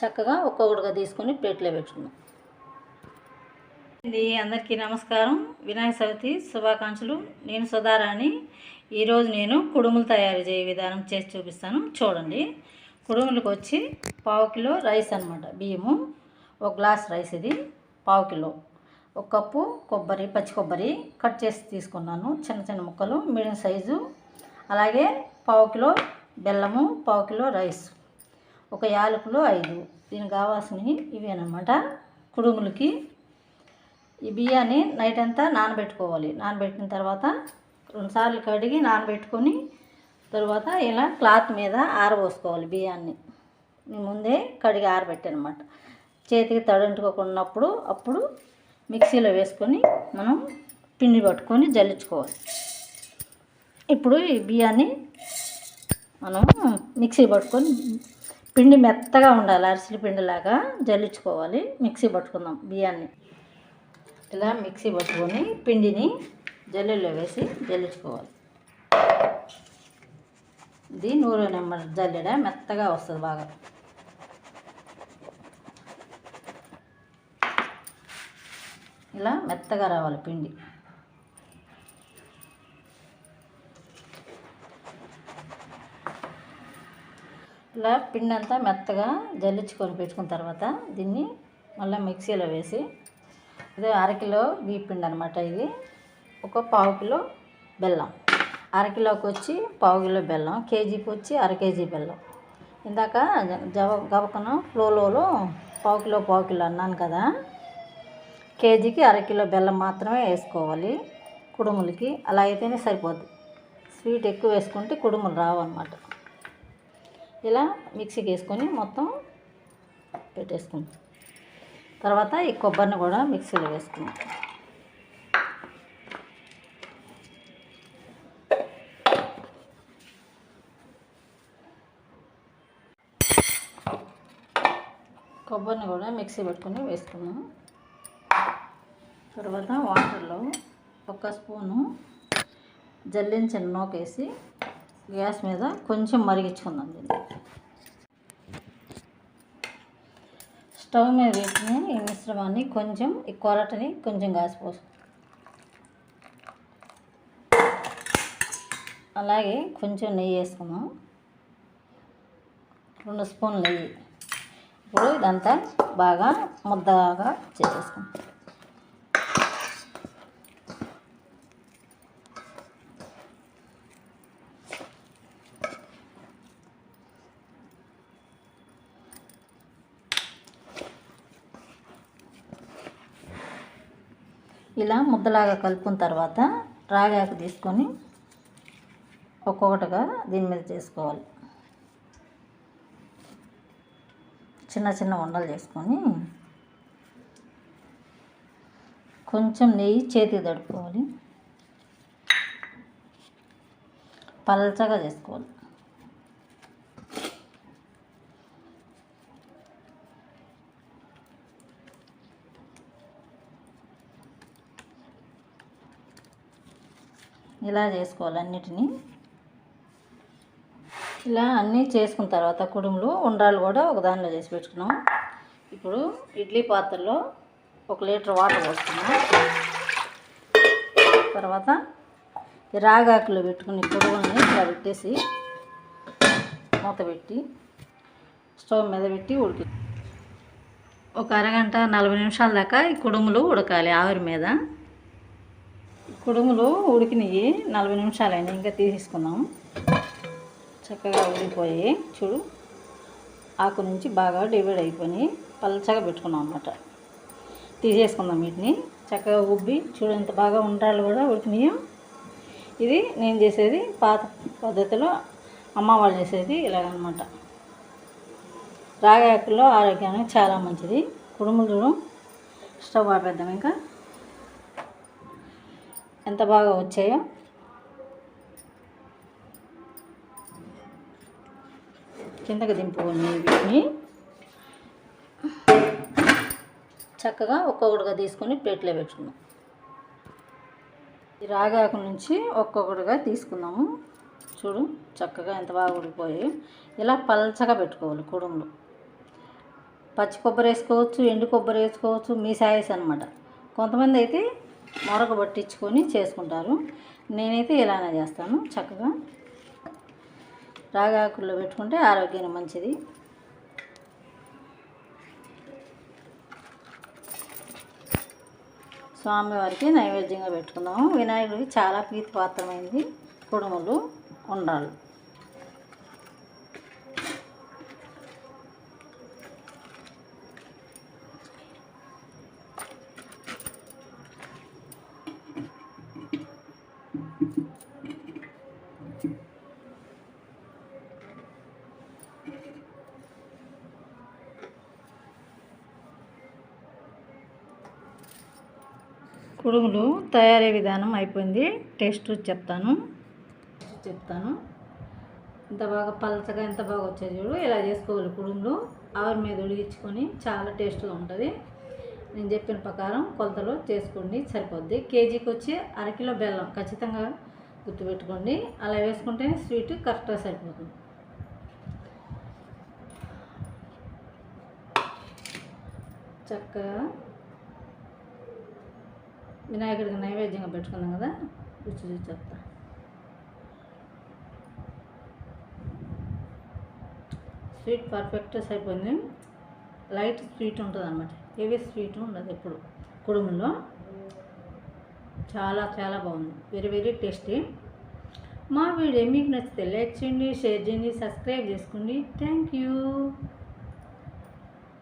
చక్కగా ఒక్కొక్కటిగా తీసుకొని ప్లేట్లో పెట్టుకుందాం. ఇది అందరికీ నమస్కారం. వినాయక చవితి శుభాకాంక్షలు. నేను సుధారాణి. ఈరోజు నేను కుడుములు తయారు చేయ విధానం చేసి చూపిస్తాను. చూడండి. కుడుములకు వచ్చి పావు కిలో రైస్ అనమాట బియ్యము ఒక గ్లాస్ రైస్ ఇది పావు కిలో. ఒక కప్పు కొబ్బరి పచ్చి కొబ్బరి కట్ చేసి తీసుకున్నాను. చిన్న చిన్న ముక్కలు మీడియం సైజు. అలాగే పావు కిలో బెల్లము పావు కిలో రైస్. ఒక యాలకులు ఐదు. దీనికి కావాల్సినవి ఇవేనమాట కుడుములకి ఈ బియ్యాన్ని నైట్ అంతా నానబెట్టుకోవాలి. నానబెట్టిన తర్వాత రెండుసార్లు కడిగి నానబెట్టుకొని తర్వాత ఇలా క్లాత్ మీద ఆరబోసుకోవాలి బియ్యాన్ని. నేను ముందే కడిగి ఆరబెట్టాను అనమాట చేతికి తడంటుకోకున్నప్పుడు అప్పుడు మిక్సీలో వేసుకొని మనం పిండి పట్టుకొని జల్లించుకోవాలి. ఇప్పుడు ఈ బియ్యాన్ని మనం మిక్సీ పట్టుకొని పిండి మెత్తగా ఉండాలి అరిసెల పిండిలాగా జల్లించుకోవాలి. మిక్సీ పట్టుకుందాం బియ్యాన్ని. ఇలా మిక్సీ పట్టుకొని పిండిని జల్లెల్లో వేసి జల్లించుకోవాలి. ఇది నూరు నెంబర్ జల్లెడ మెత్తగా వస్తుంది బాగా. ఇలా మెత్తగా రావాలి పిండి. ఇలా పిండి అంతా మెత్తగా జల్లించుకొని పెట్టుకున్న తర్వాత దీన్ని మళ్ళీ మిక్సీలో వేసి ఇది అరకిలో బియ్య పిండి అనమాట ఇది ఒక పావు కిలో బెల్లం. అరకిలోకి వచ్చి పావు కిలో బెల్లం కేజీకి వచ్చి అర కేజీ బెల్లం. ఇందాక జవ గవకను ఫ్లోలో పావు కిలో పావు కిలో అన్నాను కదా కేజీకి అరకిలో బెల్లం మాత్రమే వేసుకోవాలి కుడుములకి. అలా అయితేనే సరిపోద్ది. స్వీట్ ఎక్కువ వేసుకుంటే కుడుములు రావు అనమాట ఇలా మిక్సీకి వేసుకొని మొత్తం పెట్టేసుకుందాం. తర్వాత ఈ కొబ్బరిని కూడా మిక్సీలో వేసుకుందాం. కొబ్బరిని కూడా మిక్సీ పెట్టుకుని వేసుకున్నాం తర్వాత వాటర్లో ఒక స్పూను జల్లించిన నూకేసి గ్యాస్ మీద కొంచెం మరిగించుకుందాం దీన్ని. స్టవ్ మీద వేసిన ఈ మిశ్రమాన్ని కొంచెం ఈ కొరటని కొంచెం కాసిపోసు అలాగే కొంచెం నెయ్యి వేసుకుందాం. రెండు స్పూన్లు నెయ్యి. ఇప్పుడు ఇదంతా బాగా ముద్దగా చేసేసుకుందాం. ఇలా ముద్దలాగా కలుపుకున్న తర్వాత రాగాకు తీసుకొని ఒక్కొక్కటిగా దీని మీద చేసుకోవాలి. చిన్న చిన్న ఉండలు చేసుకొని కొంచెం నెయ్యి చేతికి తడుపుకోవాలి. పల్చగా చేసుకోవాలి. ఇలా చేసుకోవాలి అన్నిటినీ. ఇలా అన్నీ చేసుకున్న తర్వాత కుడుములు ఉండ్రాలు కూడా ఒక దానిలో చేసి పెట్టుకున్నాం. ఇప్పుడు ఇడ్లీ పాత్రలో ఒక లీటర్ వాటర్ పోసుకున్నాం. తర్వాత రాగాకులు పెట్టుకుని కుడుములని ఇలా పెట్టేసి మూత పెట్టి స్టవ్ మీద పెట్టి ఉడికి ఒక అరగంట నలభై నిమిషాల దాకా ఈ కుడుములు ఉడకాలి ఆవిరి మీద. కుడుములు ఉడికినాయి. నలభై నిమిషాలు అయినాయి ఇంకా తీసేసుకుందాం. చక్కగా ఉడికిపోయి చూడు. ఆకు నుంచి బాగా డివైడ్ అయిపోయి పల్చగా పెట్టుకున్నాం అన్నమాట. తీసేసుకుందాం వీటిని. చక్కగా ఉబ్బి చూడు ఎంత బాగా ఉండాలి కూడా ఉడికినాయో. ఇది నేను చేసేది పాత పద్ధతిలో అమ్మ వాళ్ళు చేసేది ఇలాగనమాట. రాగాకుల్లో ఆరోగ్యానికి చాలా మంచిది. కుడుములు చూడం. స్టవ్ ఆపేద్దాం ఇంకా. ఎంత బాగా వచ్చాయో. కిందకి దింపుకొని వీటిని. చక్కగా ఒక్కొక్కటిగా తీసుకొని ప్లేట్లో పెట్టుకున్నాం ఈ రాగాకు నుంచి ఒక్కొక్కటిగా తీసుకుందాము. చూడు చక్కగా ఎంత బాగా ఉడికిపోయి ఇలా పల్చగా పెట్టుకోవాలి కుడుములు. పచ్చి కొబ్బరి వేసుకోవచ్చు ఎండు కొబ్బరి వేసుకోవచ్చు మీ సాయస్ అనమాట కొంతమంది అయితే మరొక పట్టించుకొని చేసుకుంటారు. నేనైతే ఇలానే చేస్తాను చక్కగా. రాగాకుల్లో పెట్టుకుంటే ఆరోగ్యానికి మంచిది. స్వామివారికి నైవేద్యంగా పెట్టుకుందాము. వినాయకుడికి చాలా ప్రీతిపాత్రమైంది కుడుములు ఉండాలి కుడుములు తయారీ విధానం అయిపోయింది. టేస్ట్ చెప్తాను. చెప్తాను. ఇంత బాగా పలచగా ఎంత బాగా వచ్చాయి చూడు. ఇలా చేసుకోవాలి కుడుములు ఆవిరి మీద ఉడిగించుకొని చాలా టేస్ట్గా ఉంటుంది. నేను చెప్పిన ప్రకారం కొలతలు చేసుకోండి సరిపోద్ది. కేజీకి వచ్చి అరకిలో బెల్లం ఖచ్చితంగా గుర్తుపెట్టుకోండి. అలా వేసుకుంటే స్వీట్ కరెక్ట్గా సరిపోతుంది. చక్కగా వినాయకుడికి నైవేద్యంగా పెట్టుకున్నాం కదా రుచి చూసి చెప్తా. స్వీట్ పర్ఫెక్ట్ సరిపోయింది. లైట్ స్వీట్ ఉంటుంది అనమాట హెవీ స్వీట్ ఉండదు ఎప్పుడు. కుడుములో చాలా చాలా బాగుంది. వెరీ వెరీ టేస్టీ మా వీడియో మీకు నచ్చితే లైక్ చేయండి షేర్ చేయండి సబ్స్క్రైబ్ చేసుకోండి. Thank you